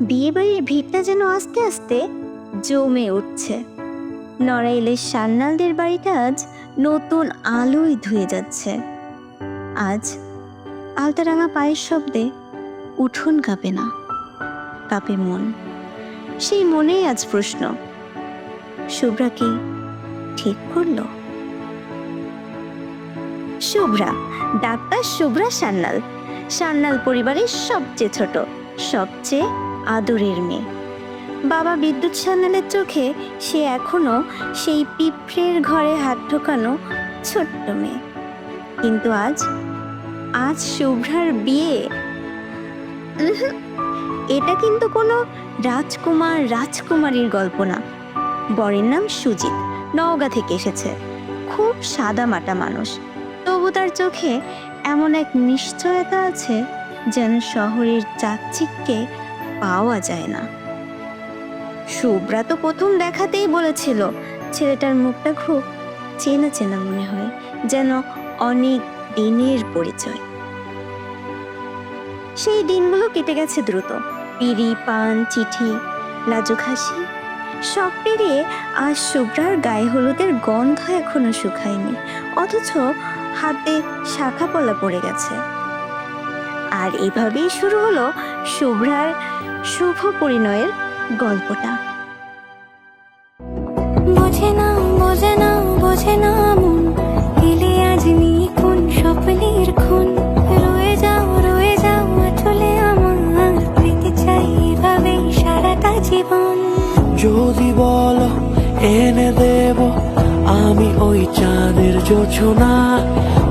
বিয়েবাড়ির ভিড়টা যেন আস্তে আস্তে জমে উঠছে। নড়াইলের সান্নালদের বাড়িটা আজ নতুন আলোয় ধুয়ে যাচ্ছে। আজ আলতারাঙা পায়ের শব্দে উঠোন কাঁপে না, কাঁপে মন। সেই মনেই আজ প্রশ্ন, শুভ্রা কি ঠিক করল? শুভ্রা, ডাক্তার শুভ্রা সান্যাল। সান্যাল পরিবারের সবচেয়ে ছোট, সবচেয়ে আদরের মেয়ে। বাবা বিদ্যুৎ সান্যালের চোখে সে এখনও সেই পিঁপড়ের ঘরে হাত ঢোকানো ছোট্ট মেয়ে। কিন্তু আজ আজ শুভ্রার বিয়ে। এটা কিন্তু কোনো রাজকুমার, রাজকুমারীর গল্প না। বরের নাম সুজিত, নওগাঁ থেকে এসেছে। খুব সাদা মাটা মানুষ। তবু তার চোখে এমন এক নিশ্চয়তা আছে যেন শহরের চাকচিককে পাওয়া যায় না। শুভ্রা তো প্রথম দেখাতেই বলেছিল, ছেলেটার মুখটা খুব চেনা চেনা মনে হয়, যেন অনেক দিনের পরিচয়। সেই দিনগুলো কেটে গেছে দ্রুত। পিড়ি পান, চিঠি, লাজুক হাসি, সব পেরিয়ে আজ শুভ্রার গায়ে হলুদের গন্ধ এখনও শুকায়নি, অথচ হাতে শাখা পলা পড়ে গেছে। আর এভাবেই শুরু হলো শুভ্রার শুভ পরিণয়ের গল্পটা। বোঝে না বোঝে না বোঝে না মন এলে আজ নিখুন স্বপ্নের খুন। রয়ে যাও রয়ে যাও চলে আমার পেতে চাই এভাবেই সারাটা জীবন। যদি বলো এনে দেব আমি ওই চাঁদের জোছনা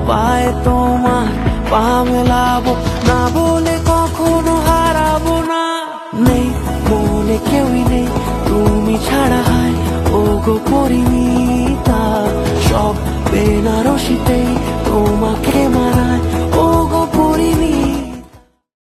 পায়ে তোমার পা মেলাবো না বলে কখনো হারাবো না। নেই, বলে কেউই নেই, তুমি ছাড়া হয় ও গো পরিমিতা। সব বেনারসিতে